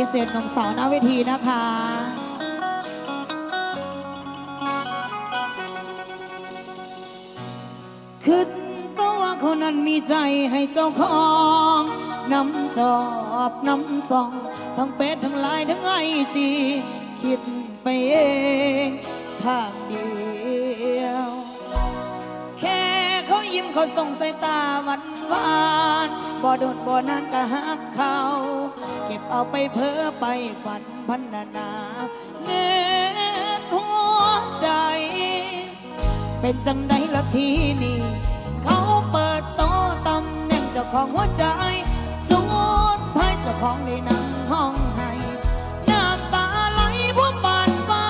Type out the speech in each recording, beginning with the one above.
พิเศษหนุ่มสาวหน้าเวทีนะคะขึ้นตัวคนนั้นมีใจให้เจ้าของนำจอบนำซอง ทั้งเฟซทั้งไลน์ทั้งไอจีคิดไปเองทางเดียว แค่เขายิ้มเขาส่งสายตาหวานหวานบ่โดนบ่นานก็หักเขา ก็บเอาไปเพ้อไปฝันพันนาเงินหัวใจ เป็นจังใดละทีนี่เขาเปิดโตะตำแหน่งเจ้าของหัวใจ สุดท้ายเจ้าของได้นั่งห้องให้น้ำตาไหลพวกบานฟ้า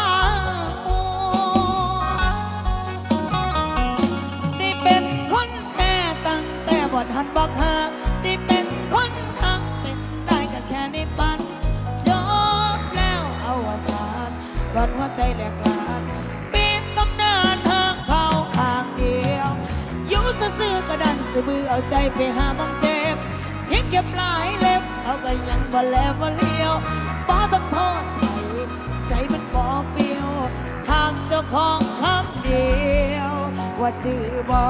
ได้เป็นคนแม่ตั้งแต่บทหันบอกหากานก่อนหัวใจแหลกลานปีนตำนานหากเขาข้างเดียว อยู่ซื่อๆก็ดันสะบือเอาใจไปหาบังเจ็บเพียงเก็บหลายเล็บเขาก็ยังบ่แลบ่เลี้ยวฟ้าต้องโทษใครใจมันบ่เปลี่ยว ทางเจ้าของคำเดียว ว่าจือบ่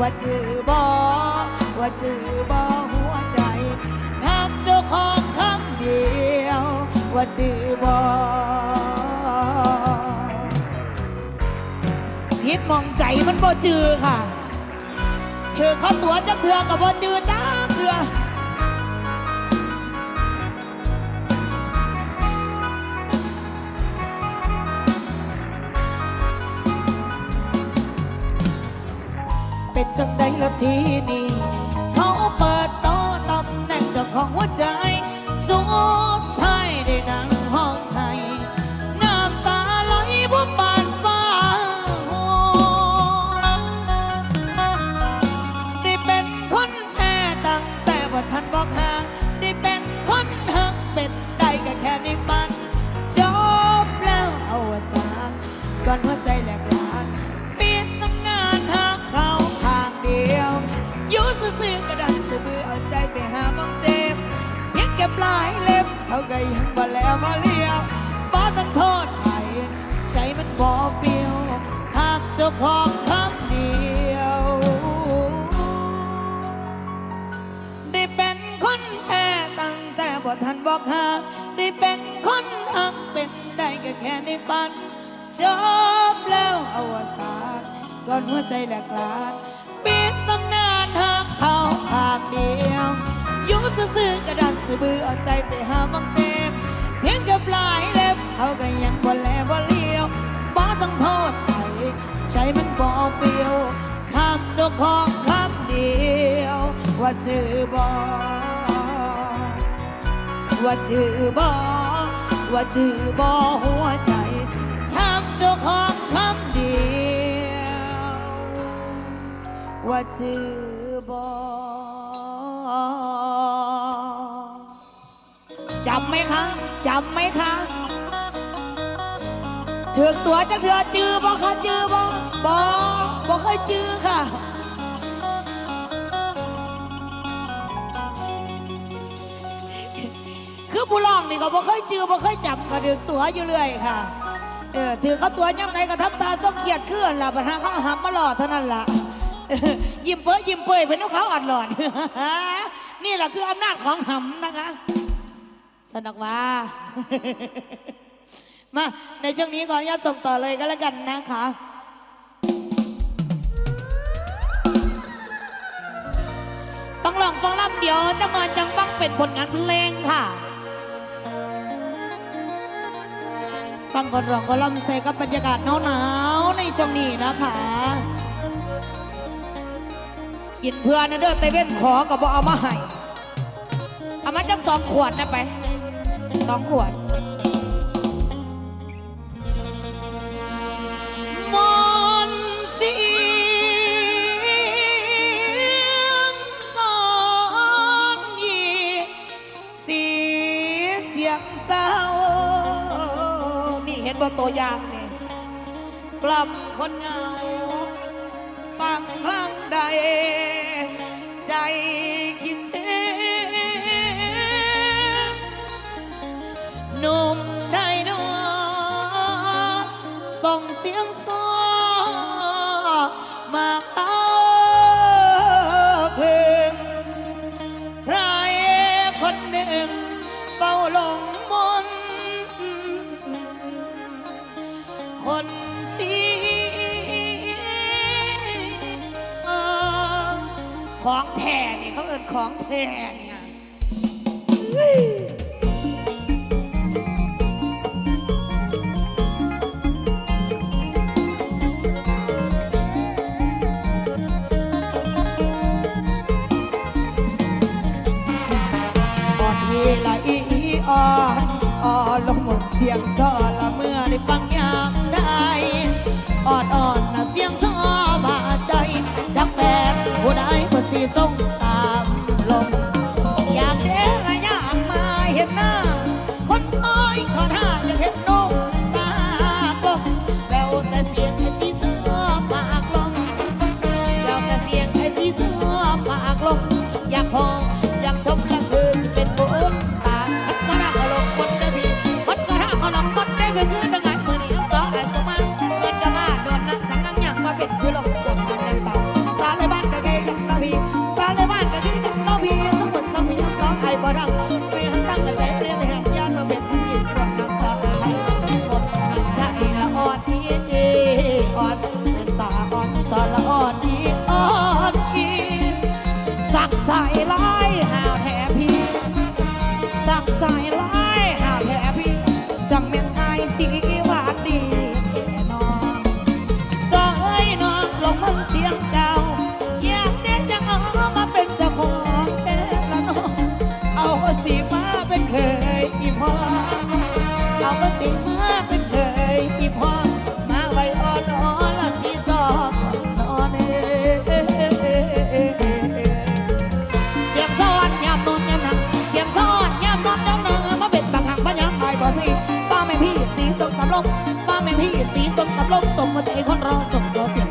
ว่าจือบ่ว่าจือบ่หัวใจทางเจ้าของคำเดียว ว่าจือบ่พิษมองใจมันบ่จือค่ะเธอเขาตัวจักเถือกับบ่จือจ้าเถือเป็นจังใดละทีนี่เขาเปิดโต๊ะตำแหน่งเจ้าของหัวใจสุดท้าย ได้ ในฝันจบแล้วอวสานก่อนหัวใจแหลกลานปิดตำนานหากเขาภาคเดียวอยู่ซื่อๆกระดันสะบือเอาใจไปหาบังเจ็บเพียงกับหลายเล็บเขาก็ยังบ่แลบ่เลี้ยวบ่ต้องโทษใครใจมันบ่เปลี่ยวทำเจ้าของคำเดียว ว่าจือบ่ว่าจือบ่ว่าจือบ่หัวใจ จ้าของคำเดียว ว่าจือบอจำไหมคะจำไหมคะถือกตัวจะเถือจือบ่คะจือบ่บ่บ่เคยจือค่ะคือผู้ร้องนี่ก็บ่เคยจือบ่เคยจำก็ถือตัวอยู่เรื่อยค่ะ เออถือเขาตัวย่ำไหนก็ทำตาส้มเขียดเคลื่อนล่ะปัญหาเขาหับมาหลอดเท่านั้นล่ะยิ้มเปื้อยิ้มเปื่อยเป็นนกเขาอัดหลอด นี่แหละคืออำนาจของหำนะคะ สนุกว่า มาในช่วงนี้ขออนุญาตส่งต่อเลยก็แล้วกันนะคะ ต้องลองฟังล่ำเดียวจะมาจังฟังเป็นผลงานเพลงค่ะ ฟังก่อนร้องก็ล่ำเซกับบรรยากาศหนาวๆในช่วงนี้นะคะ กินเพื่อนนะเด้อเตเว่นขอกับบอเอามาให้เอามาจักสองขวดนะไปสองขวด บ่ตัวอย่างนี่กลับคนเงาฟังครั้งใด ใจคิดถึงหนุ่มได้ดอส่งเสียงโซอมา ของแท้เนี่อดลาอีออนออลงหมดเสียงซอล อบรมสมหัวใจคนเราสมรโเสียง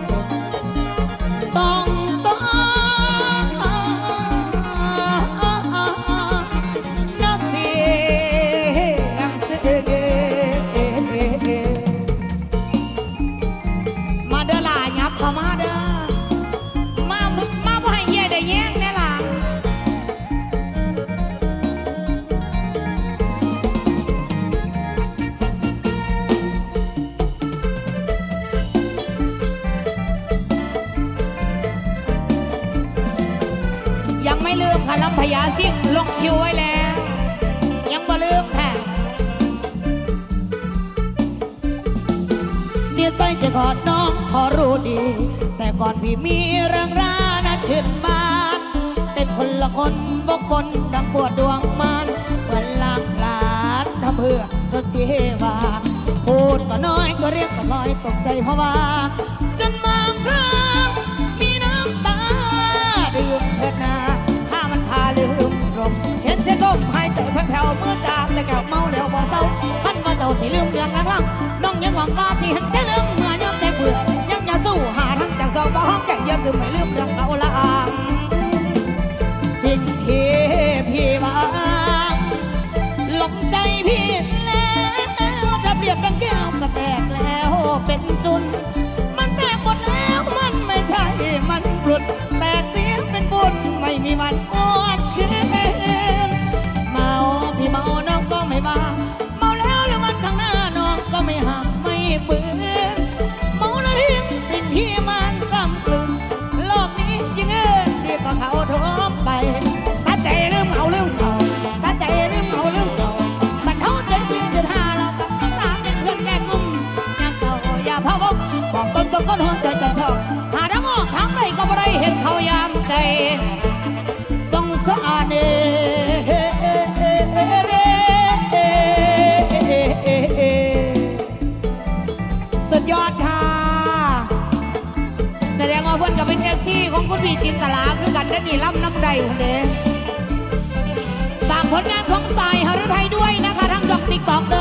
จะกอดน้องพอรู้ดี แต่ก่อนพี่มีเรื่องราน่าชื่นบาน เป็นคนละคนบกบนดังปวดดวงมันเหมือนลางลานทำเพื่อสดเชวาพูดก็น้อยก็เรียกก็ลอยตกใจเพราะว่า จนมองเพื่อมีน้ำตาดื่มเถิดนาถ้ามันพาลืมรมเห็นเช่ยก้มหายใจแผ่วๆเมื่อจามแต่แก้วเมาแล้วบ่เศร้าท่านว่าเจ้าสิลืมเรื่องล่าลังน้องยังหวังว่าสิเห็นเธอลืม ของแก่เยอะสือไม่ลืมเรื่องเขาละสิ่งทพี่วางหลงใจพี่แล้วถ้าเปรียบดังแก้วก็แตกแล้วเป็นจุน คุณพี่จินตลาคือกันได้นี่ล่ำน้ำใดคนเด้ฝากผลงานของสายฮารุไทยด้วยนะคะทั้งช่องติ๊กบอกเด้อ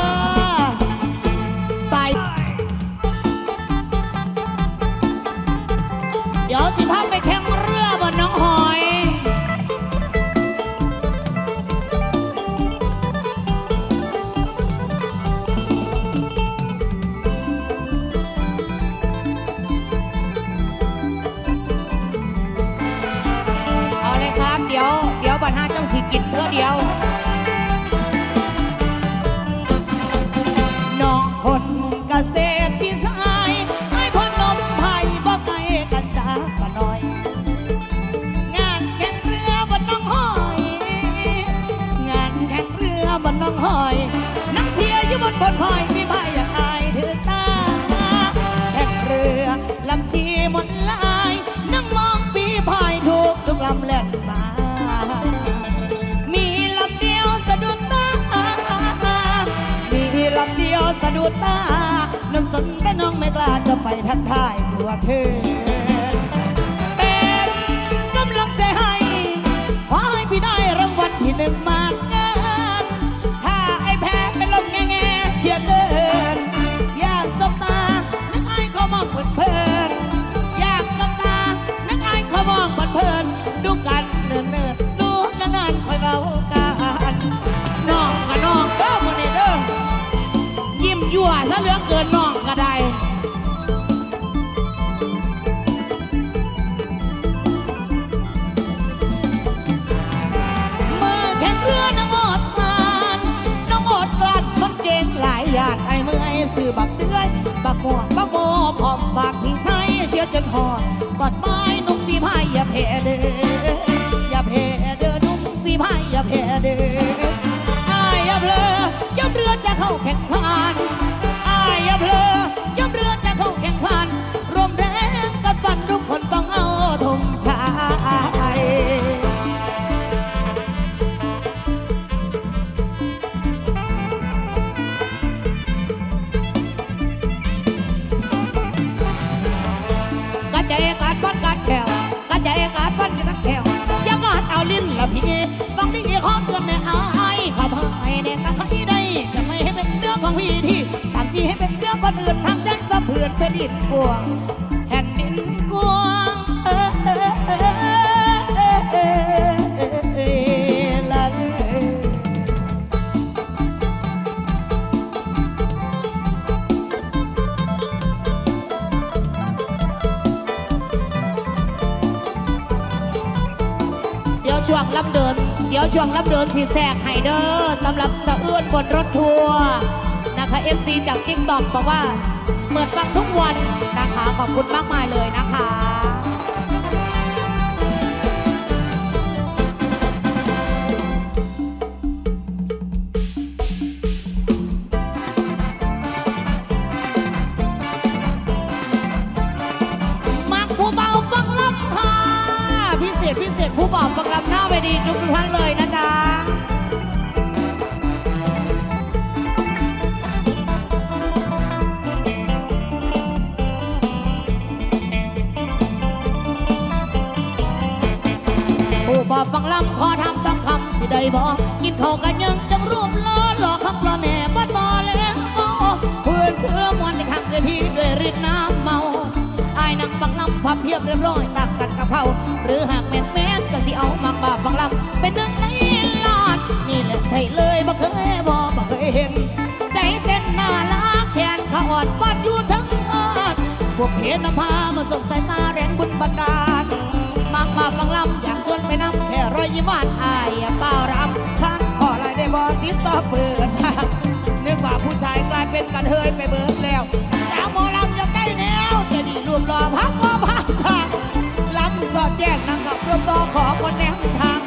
ตาน้องสนแต่น้องไม่กล้าจะไปทักทายตัวเธอ ช่วงลำเดิน เดี๋ยวช่วงลำเดินสีแสกไฮเดอร์สำหรับสะเอื้อนบนรถทัวร์นะคะ FC จากติ๊กต็อกบอกว่าเปิดฟังทุกวันนะคะ ขอบคุณมากมายเลยนะคะ บอฟังลำขอทำสักคำสิได้บอกกินข้าวกันยังจังรูปล้อหลอกคำล้อแหน่บ่ต่อแล้วเพื่อนเธอมวนในข้างเวทีด้วยฤทธิ์น้ำเมาอายนั่งฟังลำพับเพียบเรียบร้อยตักกันกับเขาหรือหากแม่นแม่นก็สิเอามาป่าฟังลำเป็นหนึ่งในลอดนี่แหละใช่เลยบ่เคยบ่บ่เคยเห็น ใจเต้นน่ารักแขนขาอ่อนบ้านอยู่ทั้งอดพวกเพชรนภามาส่งสายตาแรงบุญบันดา ลมากมาฟังลำอยากชวนไปนำแค่รอยยิ้มหวานอายเปล่ารำคันขอลายได้บอติดต่อเปิดทางนึกว่าผู้ชายกลายเป็นกันเฮยไปเบิดแล้วสาวหมอลำยังได้แนวจะดีรวมรอพักว่าพักทางลำสอดแจ้งนั่งกับรถต่อขอคนแนวทาง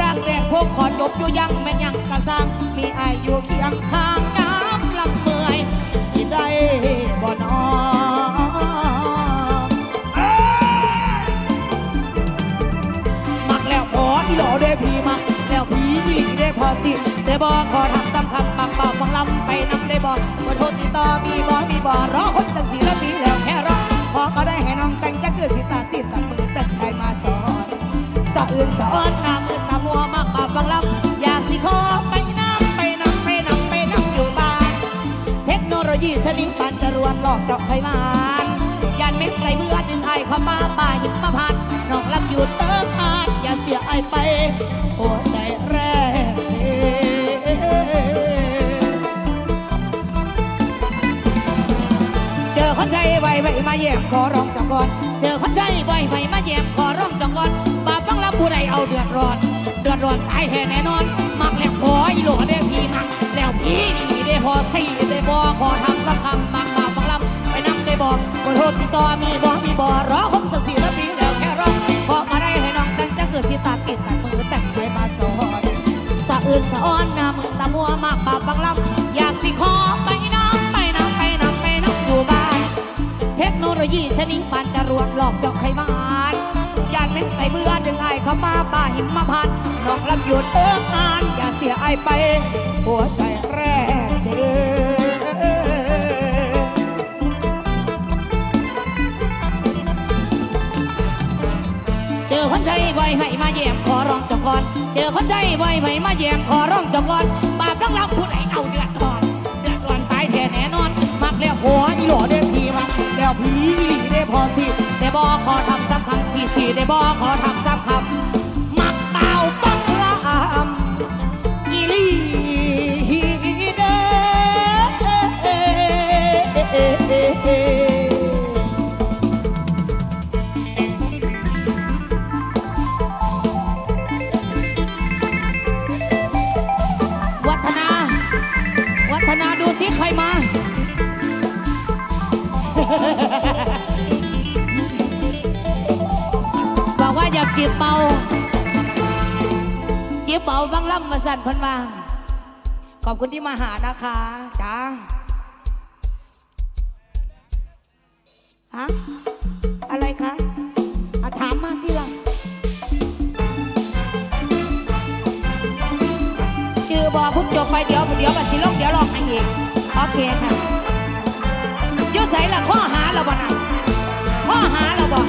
รักแรกพวกขอจบอยู่ยังแม่ยังกระซังมีอายอยู่เคียงข้าง บอกขอทำซ้ำคำมักเบาฟังลำไปนำได้บอกขอโทษติดต่อมีบอมีบอรอคนจังสีละปีแล้วแค่รอขอก็ได้ให้น้องแต่งจะเกิดสิตาติดตามือตั้งใจมาสอนสะอื่นสะอ้อนหน้ามือตามัวมักเบฟังลำอยากสิขอไปน้ำไปน้ำไปน้ำไปน้ำอยู่บ้าน เทคโนโลยีชนิดปันจรวดหลอกเจาะไขมันยันเม็ดไกลเมื่อ ผู้ใดเอาเดือดร้อน เดือดร้อนตายแท้แน่นอน มักแล้วพออีหลอได้พี่มักแล้วพี่นี่ได้พอสี่ได้บอขอทำสักคำมักบาปบังลำไปนั่งได้บอกขอโทษติดต่อมีบอมีบอรอคงสักสี่นาทีแล้วแค่ร้องขอมาได้ให้น้องตั้งจะเกิดสิตาติดตัดมือแต่งใจมาสอนสะอื่นสะอ้อนหน้ามึงตามัวมากบาปบังลำอยากสิขอไปน้ำไปน้ำไปน้ำไปน้ำอยู่บ้าน เทคโนโลยีชนิดปานจะรวดหลอกจอกไขมาามาป่าหิมมาพันน้องลำหยุดเอิงงานอย่าเสียไอไป หัวใจแรกเจอเจอคนใจบ่อยให้มาแยมขอร้องจอกก่อน เจอคนใจบ่อยให้มาแยมขอร้องจอกก่อนบาปรักลำผู้ใดเอาเดือดร้อนเดือดร้อนตายแท้แน่นอน มักแล้วหัวอีหล่อเด้พีมักแล้วผีหลีได้พอสิได้บอขอทำสักคำสี่สี่ได้บอขอทำสัก ว่าอยากจีบเป่าจีบเป่าบางล่ำมาสั่นพันมาขอบคุณที่มาหานะคะจ้าฮะอะไรคะอะถามมาที่ลังจือบอพุ่งจบไปเดี๋ยวเดี๋ยวบัตรสิลงเดี๋ยวลองให้อีกโอเคค่ะยุ่ใส่ละข้อหาเราบ่นะข้อหาเราบ่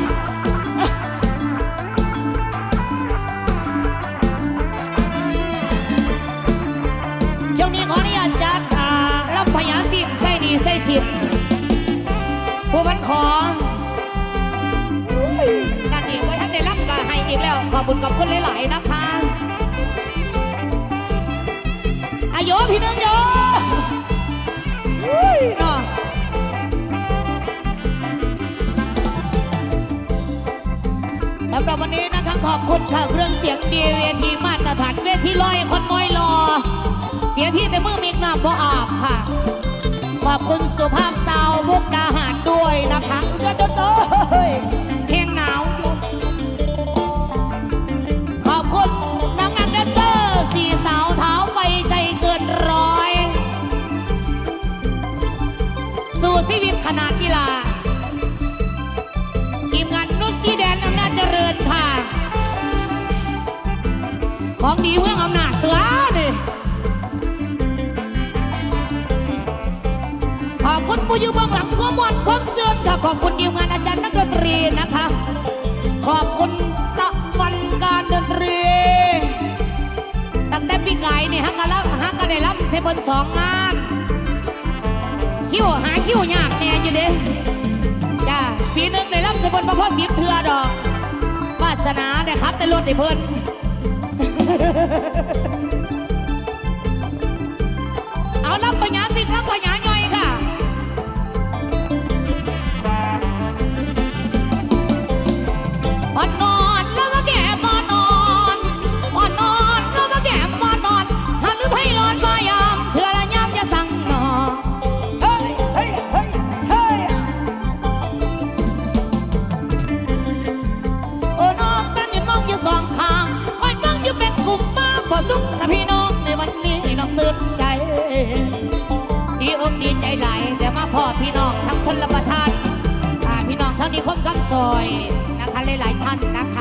ขอบคุณค่ะเครื่องเสียงดีเวทีมาตรฐานเวทีลอยคนมอยรอ เสียที่ในมือมีหน้ำพออาบค่ะ ขอบคุณสุภาพสาวมุกดาหารด้วยนะคะเจ้อเต้ย ดีเมืองอำนาจตือนี่ขอบคุณผู้อยู่เบื้องหลังความมวลความเสื่อมค่ะขอบคุณทีมงานอาจารย์นักดนตรีนะคะ ขอบคุณตะวันการดนตรี ตั้งแต่ปีไกายนี่ฮักกันแล้วฮักกันได้รับเซบนสองงานคิวหาคิวยากแน่อยู่เด้จ้าปีหนึ่งได้รับเซบนมาพ่อสิบเทือดอกวาสนาได้ครับแต่รถได้เพิ่น เอาล่ะปัญญาสิรับปัญญา น้องทั้งนี้คมกำซอยนะคะหลายๆท่านนะคะ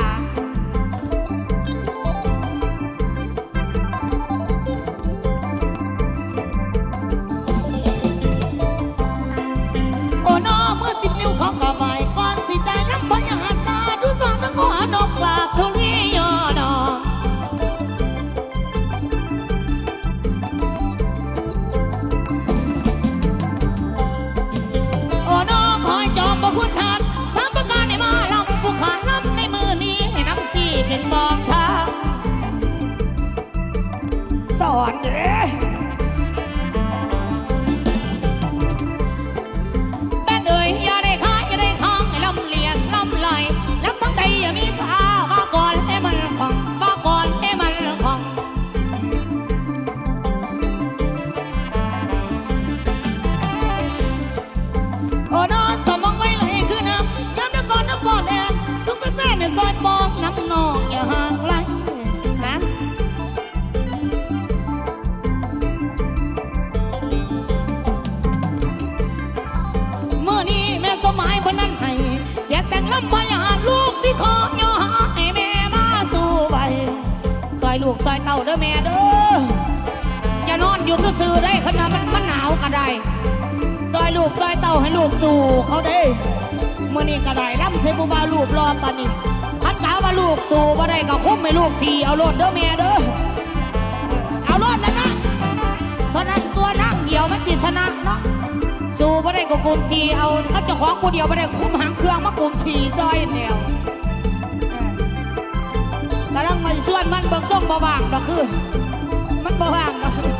บ่ได้ก็คุ้มไม่ลูกสี่เอาโลดเด้อแม่เด้อเอาโลดแล้วนะเท่านั้นตัวนั่งเดียวมันสิชนะเนาะสู่บ่ได้ก็กลุ่มสี่เอาถ้าเจ้าของกูเดียวบ่ได้คุ้มหางเครื่องมากลุ่มสี่ซอยแนวกำลังมาชวนมันเบิ่งส่งบ่ว่างดอกคือมันบ่ว่างดอก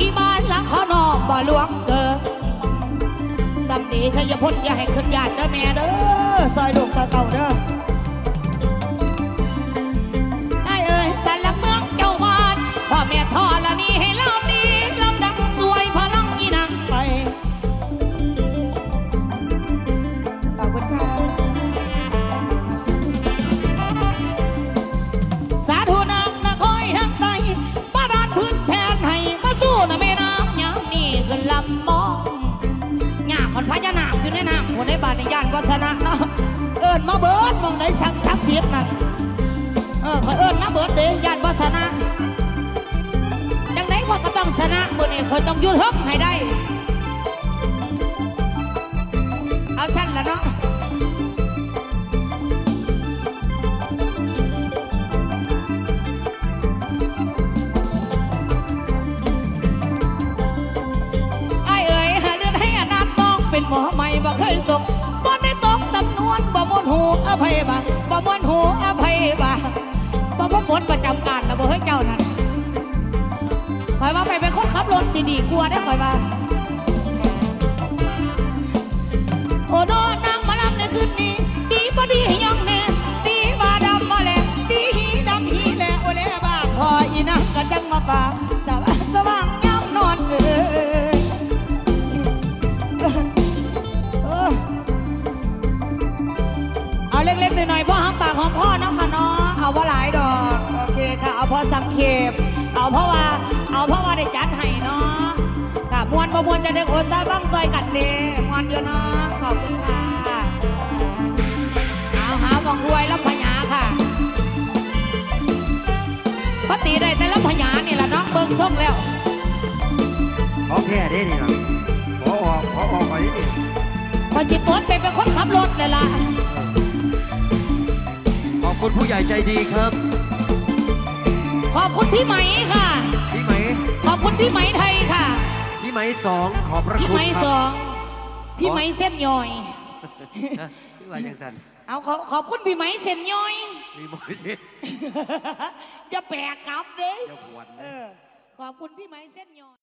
ที่บ้านหลังขอนอกบ่หลวงเกิดสำนีชัยพลอย่าให้ขึ้นยานเด้อแม่เด้อซอยลูกซอยเต่าเด้อ อภัยบ่บ่มวนหูอภัยบ่บ่บ่หมดประจำการนะบ่เฮ้ยเจ้านั่นคอยว่าไปเป็นคนขับรถที่ดีกลัวได้ค่อยว่าโอ้โน เอาเพราะว่า เอาเพราะว่าได้จัดให้เนาะค่ะมวนประมวลจะได้โอนซาบ้างซอยกันเดมวนอยู่เนาะขอบคุณค่ะเอาหาวังรวยแล้วพญาค่ะปฏิได้แต่ละพญานี่แหละเนาะเบิ่งส่งแล้วของแท้เด้นี่นะขอออกขอออกไปนี่พอจิตโอนไปเป็นคนขับรถเลยล่ะขอบคุณผู้ใหญ่ใจดีครับ ขอบคุณพี่ไหมค่ะ พี่ไหม ขอบคุณพี่ไหมไทยค่ะ พี่ไหมสองขอบพระพี่คุไหมณคสรัองพี่ไหมเส้นย่อยฮะพี่ว่าจังสันเอาขอขอบคุณพี่ไหมเส้นย่อยมีหมอยสิอย่าแปลกกลับเด้เจ้าหวนเออขอบคุณพี่ไหมเส้นย่อย